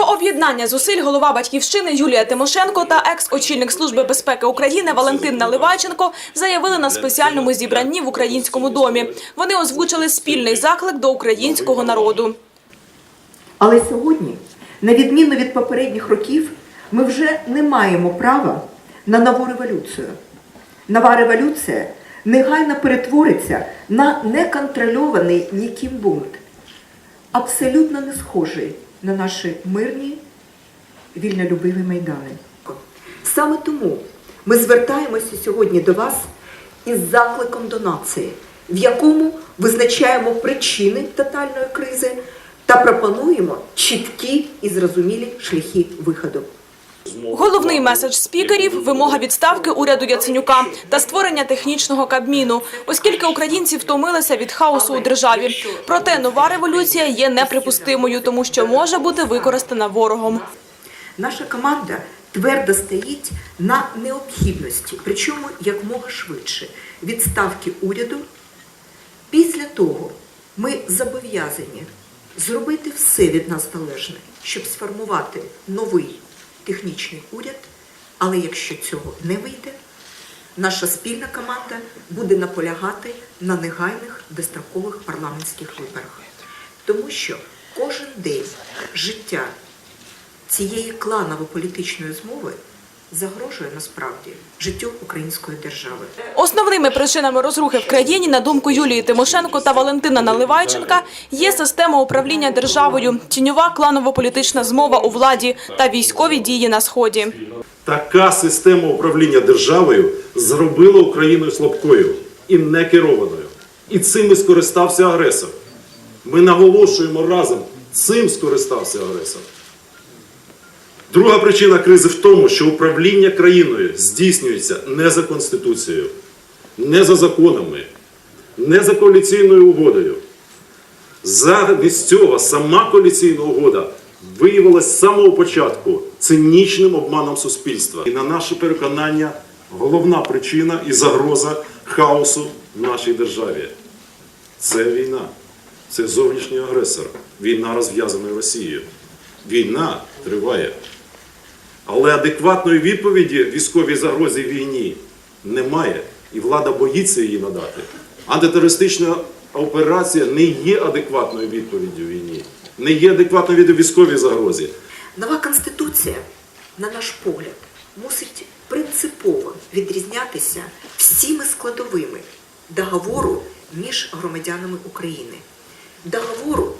Про об'єднання зусиль голова батьківщини Юлія Тимошенко та екс-очільник служби безпеки України Валентин Наливайченко заявили на спеціальному зібранні в українському домі. Вони озвучили спільний заклик до українського народу. Але сьогодні, на відміну від попередніх років, ми вже не маємо права на нову революцію. Нова революція негайно перетвориться на неконтрольований ніким бунт, абсолютно не схожий на наші мирні вільнолюбиві майдани. Саме тому ми звертаємося сьогодні до вас із закликом до нації, в якому визначаємо причини тотальної кризи та пропонуємо чіткі і зрозумілі шляхи виходу. Головний меседж спікерів – вимога відставки уряду Яценюка та створення технічного кабміну, оскільки українці втомилися від хаосу у державі. Проте нова революція є неприпустимою, тому що може бути використана ворогом. Наша команда твердо стоїть на необхідності, причому якмога швидше, відставки уряду. Після того ми зобов'язані зробити все від нас належне, щоб сформувати новий технічний уряд. Але якщо цього не вийде, наша спільна команда буде наполягати на негайних дострокових парламентських виборах. Тому що кожен день життя цієї кланово-політичної змови загрожує насправді життю української держави. Основними причинами розрухи в країні, на думку Юлії Тимошенко та Валентина Наливайченка, є система управління державою, тіньова кланово-політична змова у владі та військові дії на сході. Така система управління державою зробила Україну слабкою і некерованою. І цим і скористався агресор. Ми наголошуємо разом, цим скористався агресор. Друга причина кризи в тому, що управління країною здійснюється не за Конституцією, не за законами, не за коаліційною угодою. Замість цього сама коаліційна угода виявилася з самого початку цинічним обманом суспільства. І на наше переконання головна причина і загроза хаосу в нашій державі. Це війна, це зовнішній агресор, війна розв'язана Росією. Війна триває. Але адекватної відповіді військовій загрозі війні немає, і влада боїться її надати. Антитерористична операція не є адекватною відповіддю війні, не є адекватною відповіддю військовій загрозі. Нова конституція, на наш погляд, мусить принципово відрізнятися всіми складовими договору між громадянами України. Договору,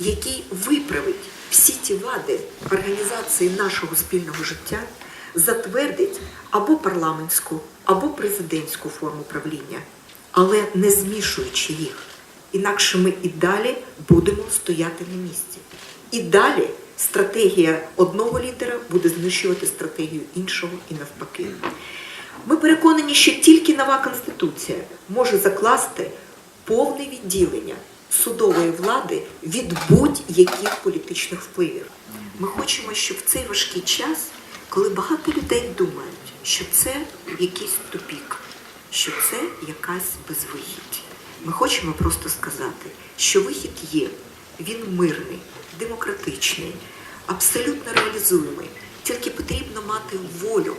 який виправить всі ті вади організації нашого спільного життя, затвердить або парламентську, або президентську форму правління, але не змішуючи їх. Інакше ми і далі будемо стояти на місці. І далі стратегія одного лідера буде знищувати стратегію іншого і навпаки. Ми переконані, що тільки нова конституція може закласти повне відділення судової влади від будь-яких політичних впливів. Ми хочемо, щоб в цей важкий час, коли багато людей думають, що це якийсь тупік, що це якась безвихідь. Ми хочемо просто сказати, що вихід є, він мирний, демократичний, абсолютно реалізуємий. Тільки потрібно мати волю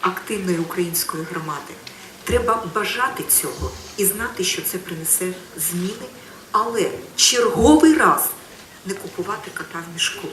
активної української громади. Треба бажати цього і знати, що це принесе зміни, але черговий раз не купувати кота в мішку.